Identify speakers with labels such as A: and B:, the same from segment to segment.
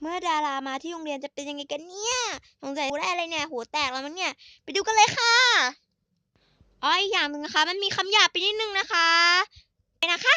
A: เมื่อดารามาที่โรงเรียนจะเป็นยังไงกันเนี่ยสงสัยหูได้อะไรเนี่ยหัวแตกแล้วมั้งเนี่ย ไปดูกันเลยค่ะอ้อยอย่างหนึ่งนะคะ มันมีคำหยาบไปนิดนึงนะคะไปนะคะ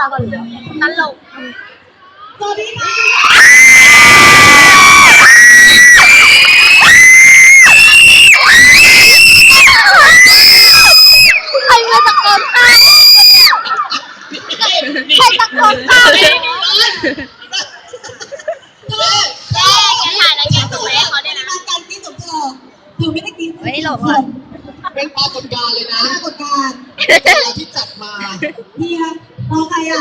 A: รา
B: กก
A: ว่า
B: นี้
A: ตลก
B: สวัสดีค่ะ
A: ใครมาตะโกนข้างใครตะโกนข้าง
B: เนี่ย
A: แย่แกถ่ายแล้วแกส่งให้เขาได้นะ
C: มาการกินของเธอเธอไม่ได้กิน
A: ไม่หลบหรอก
B: เป็นปราคฏการณ์เลยนะ
C: ปรากฏการณ์
B: ที่จัดมา
C: เฮีย O kaya.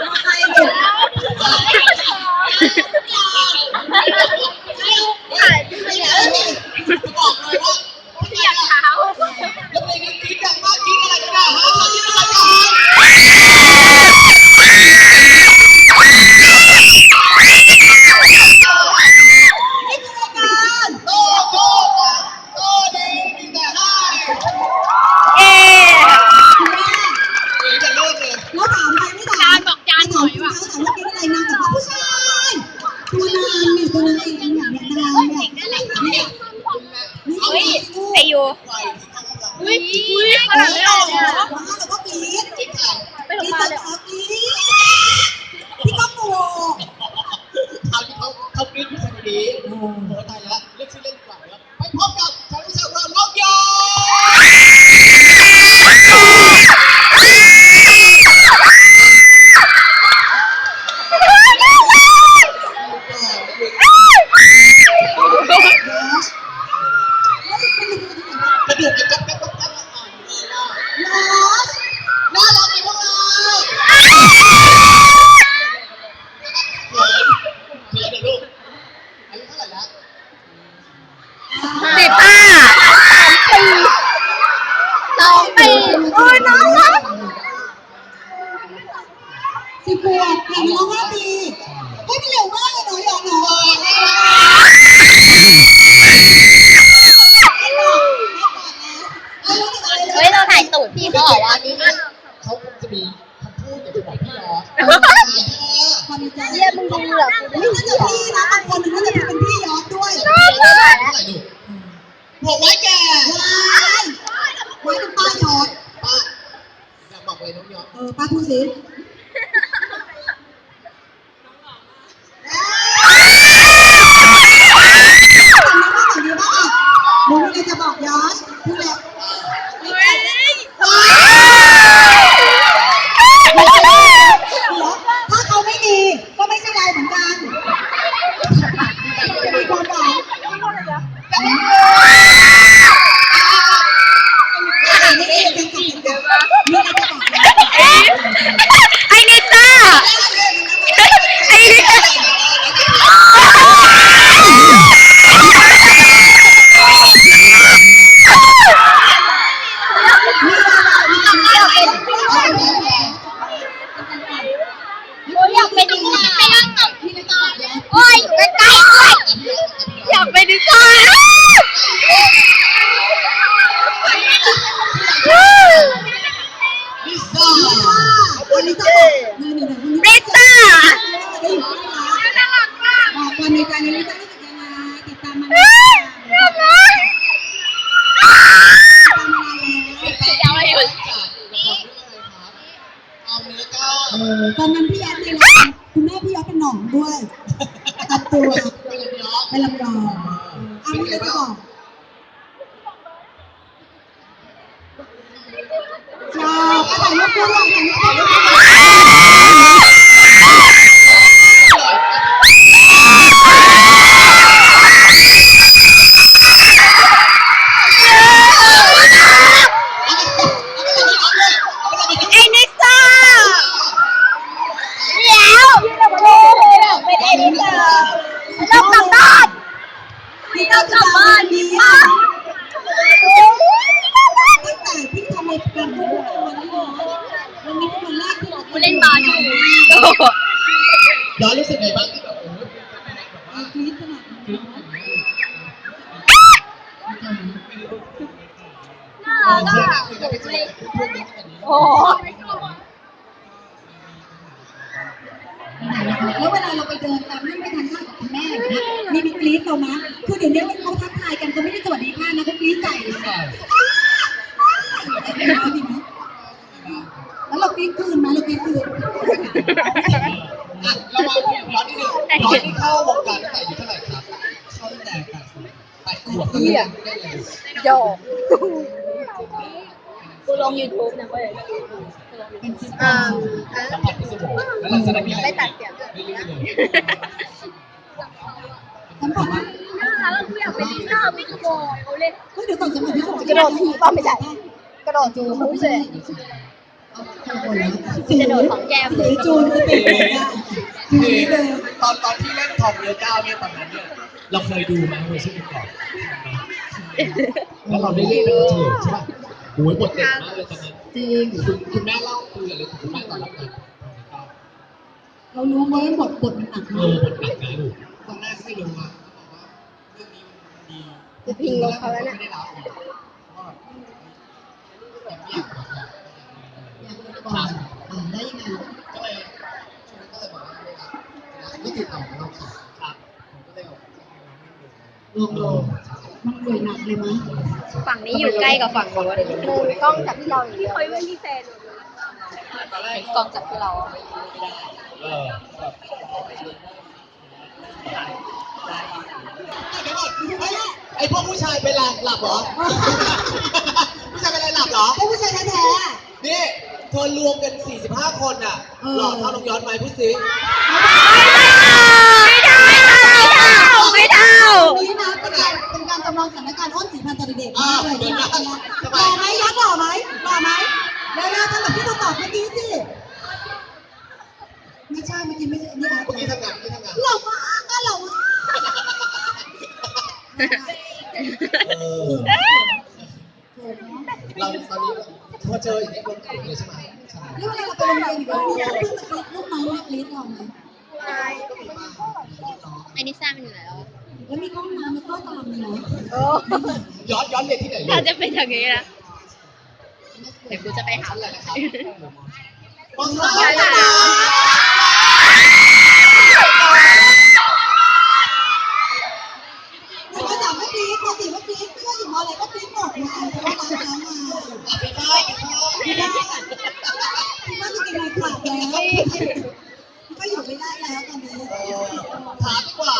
C: O kaya. เล
B: ยพี่ก็ปู
C: คา
A: ว
C: นี้เขาเขา
B: ปิ้งที่คนนี้โอ้โแล้วเรียชื่อเล่นดีก่าแล้วไปพบกับชาววิชาเาล็
A: อก
C: ยอก
A: รก
B: ก
A: ระ
C: ดู ป็น
B: ลำยอง
C: เป็นลำยองอะไม่ได้จะบอกชอบก็ถ่ายรูปคู่เลยถ่ายรูปคู่เลย
A: ไอ้นิซ่าเดี๋ยวเป็นไอ้นิซ่าเรากลับบ้าน
C: นี่ต้องกลับบ้านดีอะตั้งแต่พี่ทำรายการทุกวันนี้วันนี้เป็นวันแรกที่เรา
A: กูเล่นบาสอยู่
B: ย้อนรู้สึกไงบ้างที่แบบโอ้โห
C: กรี๊ดขนาดนี้
A: น่ารักอะ
B: คือจะ
A: โอ้
C: แล้วเวลาเราไปเดินตามห้างไปทานข้าวกับคุณแม่อย่างเงี้ยมีมีกรี๊ดเรามะคือเดี๋ยวนี้เขาทักทายกันเขาไม่ได้สวัสดีค่ะนะเขากรี๊ดใส่เลยแล้วเรากรี๊ดคืนไหมเรากรี๊ดคืน
B: อะเรามาย้อนนิดนึงย้อนที่เข้าวงการตั้งแต่อายุเท่าไหร่ครับเข้าตั้งแต่แปดขวบเล่นได้เลย
A: โยก กูลงยูทูบนะเว้ย
C: เป็นซิทค
A: อ่า
C: อม
B: สัมผัสที่สมองแล้วหลังจากนั้นมีอะไร
A: ไม่ตัดเสียง
B: เรื่อยๆเลย
C: สัมผัสว่า
A: น่ารักกูอยากเป็นลิซ่าไม่กลัวเขาเล่น
C: เฮ้ยเดี๋ยวก่อนสัมผัสที่สอง
A: กระโดดถีบป่ะไม่ใช่กระโดดจูบไม่ใช่จะโดดของแก้ม
C: สีจูนสติเลยอะจูนนี่เลย
B: ตอนตอนที่เล่นทองเรือเก้าเนี่ยตอนนั้นเนี่ยเราเคยดูไหมเวอร์ชันก่อนแล้วเราได้เล่นเป็นตัวเฉลยใช่ป่ะ โอ้ยบทเด็ดมากเลยตอนนั้น
C: จริง
B: คุณคุณแม่เล่าคุยกันเลยคุณแม่ตอนรับงาน
C: เรารู้ไหมว่าบทบทมันหนัก
B: เอ
C: มา
B: อกบทหนักนะลูกตอนแรกไม่รู้อะเขาบอกว่าเรื่องนี้มันดี
A: จะพิงลงเขาแล้วเนี่ย
B: ไม่ได้รับเลยเพราะว่าแบบไม่อยากบอกอะ
C: อยากรู้ก่อนอ่าได้ยังไง
B: ก็เลยช่วงนั้นก็เลยบอกว่าไม่รับไม่ติดต่อเราสองครับผมก็เลยบอก
C: ลองดูมันเหนื่อยหนักเลยมั้ย
A: ฝั่งนี้อยู่ใกล้กับฝั่งโน้นมือกล้องจับที่เราอย่างเดียวไม่มีแฟน
B: ตอนแรก
A: กล้องจับที่เรา
B: เออไอพวกผู้ชายเป็นไรหลับเหรอ ผู้ชายเป็นไรหลับเหรอ
C: ไอผู้ชายแท้ๆ
B: นี่เธอรวมกัน 45 คนอะ หล่อเท่าน้องย้อนไหมพูดสิ
A: ไม่ได้ ไม่ได้
C: วันนี้นะเป็นการเป็นการจำลองสถานการณ์อ้นสีพันธุ์ตอนเด็กๆมากเลยที่มาหล่อไหมยักษ์หล่อไหมหล่อไหมเร็วๆทำแบบที่เราตอบเมื่อกี้สิไม่ใช่เมื่อกี้ไม่ใช่นี่นะ
B: เมื่อกี้ทำงานเมื่อกี้ทำงาน
C: หล่อมากก็หล่อมาก
B: เออเราตอนนี้พอเจออย่างนี้ยคนเขินเลยใช่ไหมใช่
C: นี่เวลาเราไปโรงเรียนอยู่เนี่ยเพื่อนมากรี๊ดลูกน้องมากรี๊ดเราไหม
A: ไอ้นิซ่ามันอยู่ไหนแล้ว
C: แล้วมีห้องน้ำแล้วก็ตามเลยนะ
A: โอ้
B: ย้อนย้อนเรียนที่ไหนลู
A: ถ้ากจะเป็นอย่างนี้นะเดี๋ยวกูจะไปหา
B: ชั้นอะไรนะครับมส
A: มา
B: ม
A: สาม
C: แต่ภาษามไม่กรี๊ดภาษีไม่กรี๊ดไม่ว่าอยู่มอะไรก็กรี๊ดหมดเลยเพราะว่าตามน้ำมา
B: ไปได้ไปได้
C: ไม่ได้ที่บ้านจะกินอะไรขาดแล้วก็อยู่ไม่ได้แล้วตอนนี้
B: ถามดีกว่า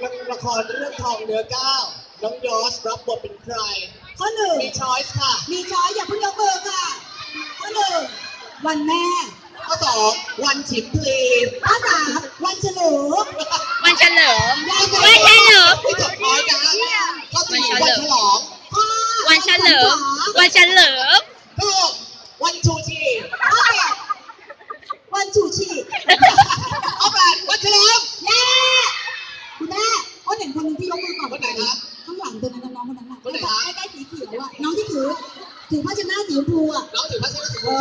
B: ในละครเรื่องทองเนื้อเก้าน้องยอสรับบทเป็นใคร
C: ข้อหนึ่ง
B: มีช้อยส์ค่ะ
C: มีช้อยอย่าเพิ่งยกมือค่ะข้อหนึ่งวันแม่
B: ข้อสองวันฉิมพลี
C: ข้อสามวันเฉลิม
A: วันเฉลิม
C: วันเฉ
A: วันเฉลิม
B: ไม่จบช้อยนะข้อสี่
A: วั
B: วัน
A: น
B: ฉ
A: เฉลิม
B: ลอง
C: ข้อ
A: วันเฉลิม วันเฉลิม
B: ข้อหกวันชูชี
C: ข้อแปดวันฉูชี
B: ข้อแปดวันเฉลิม
C: แย่คุณแม่อ้นเห็นคนหนึงที่ยกมือก่อน
B: คนไหนคะ
C: ข้างหลังตัวนั้นน้องคนนั้นน่ะ ถือภาชนะสีชมพูอะ
B: น้องถือพระชนะสี
C: เอ
B: ชม
C: อ
B: พู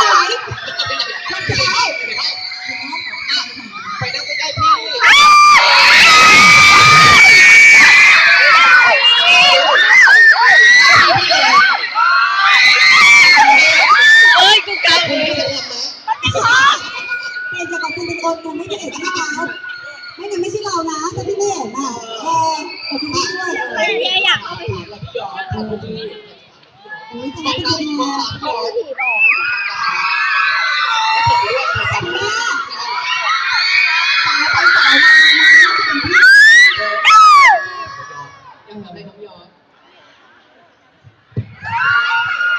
C: ไหน
B: มันจะเข้าไปนั่งใกล้ๆพี่
A: เอ้ยกูเกา
B: คุณไม่จะทำไหม
C: เปลี่ยนจากของคุณเป็นคนคุณไม่ได้เห็นที่เขา ไม่งั้นไม่ใช่เรานะถ้าพี่ไม่เห็นอะเออขอบคุณพี่ด้วย
A: เฮ้ยอยากเข้าไป
B: ถามเราพี่ยอดคุณที่
C: อุ้ยจะได้เป็นยังไง
B: เขาจะถีบออกแล้วเกิดเรื่องทำ
C: แม่
B: สา
C: สาวไปสาวมานะจะเป็นพี่
B: ยังทำให้น้องยอม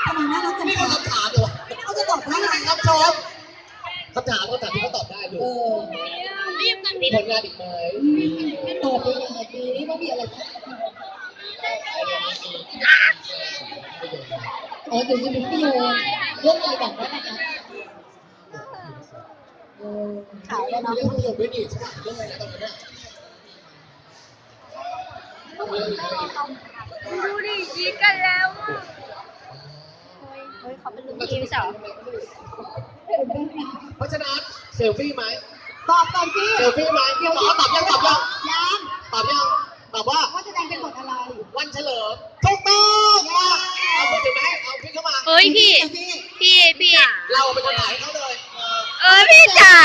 C: ทำไมน่ารักจัง
B: นี่
C: เล
B: เขา
C: ย
B: คำถามเหรอ
C: เขาจะตอบว่าอะไร
B: ครับชมคำถามคำถามที่เขาตอบได้ดู
C: เออ
A: รีบกัน
B: มีผลงานอีกไหม
C: ตอบไปยังไงปีนี้ว่ามีอะไรบ้างอ๋อเดี๋ยวจะเป็นพี่โยเรื่องอะไรบอกได้ไหมคะเออขายแล้วเนาะ
B: เรื่องภาพยนตร์ด้วยนี่ใช่ไหมเรื่องอะไรนะตอนนี้
A: ดูดิยีกันแล้วเฮ้ยเขาเป็นลูกทีมสาว
B: เพราะฉะนั้นเซลฟี่ไหม
C: ตอบก่อนสิ
B: เซลฟี่ไหมตอบตอบยังตอบยัง
C: ยัง
B: ตอบยังตอบว่า
C: ว่าจะแสดงเป็นบทอะไร
B: วันเฉลิมถูกต้องมาเอาพูดถึงไหมเอาพี่เข้ามา
A: เฮ้ยพี่ พี่พี่
B: เราเป็นคนถ่ายให้เขาเลย
A: เออพี่จ๋า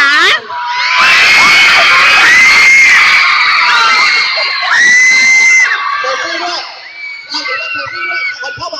B: เซลฟี่ด้วยเราเดี๋ยวเราเซลฟี่ด้วยคนเข้ามา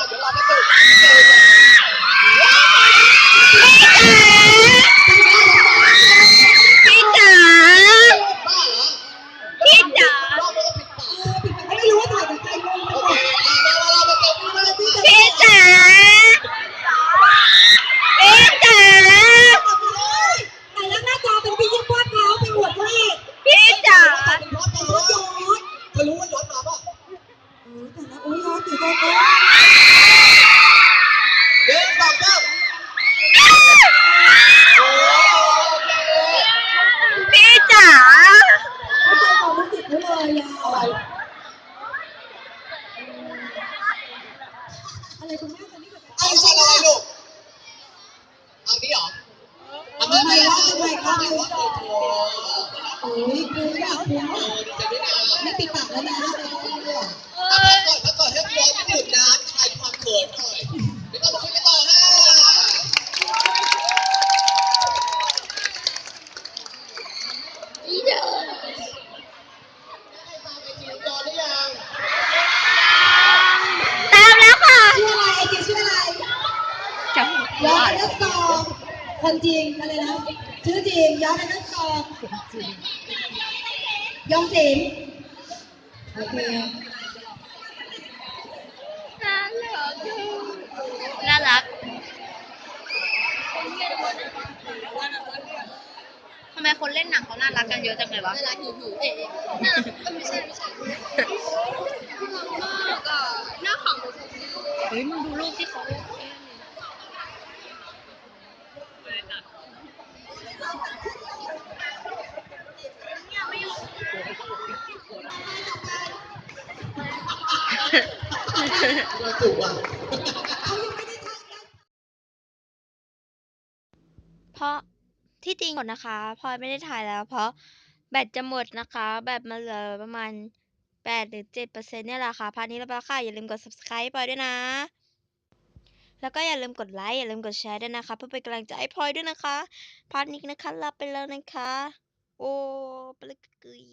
B: อะ
C: ไรคุณแม่จะนี่แบบ
B: เอาสั่นอะไรลูก เอานี้เหรอเอาไม่ไม่เอาไม่เอาไม่เอาโอ้โห
C: โอ้ยคุณอยากคุ
B: ณดีใจด้วยนะ
C: ไม่ปิดปากแล้วนะ
B: คนจริง
C: อะไรนะชื่อจริงยอดนักกองยองศิลป์โอเค
A: น่ารักทำไมคนเล่นหนังเขาน่ารักกันเยอะจังเลยวะ
D: น่ารักหิวหิวเอ๋น่ารักเออไม่ใช่ไม่ใช่น่ารักมากอะหน้าขาวหมดเลย
A: เฮ้ยมึงดูรูปที่เขา
B: เราถูกอะ
A: เพราะที่จริงหมดนะคะพลอยไม่ได้ถ่ายแล้ว เพราะแบตจะหมดนะคะ แบตมาเหลือประมาณแปดหรือเจ็ดเปอร์เซ็นต์เนี่ยแหละค่ะ พาร์ทนี้แล้วปแล้วค่ะ อย่าลืมกด subscribe พลอยด้วยนะ แล้วก็อย่าลืมกดไลค์ อย่าลืมกดแชร์ด้วยนะคะ เพื่อเป็นกำลังใจให้พลอยด้วยนะคะ พาร์ทนี้นะคะลาไปแล้วนะคะ โอ้ปลึกกึย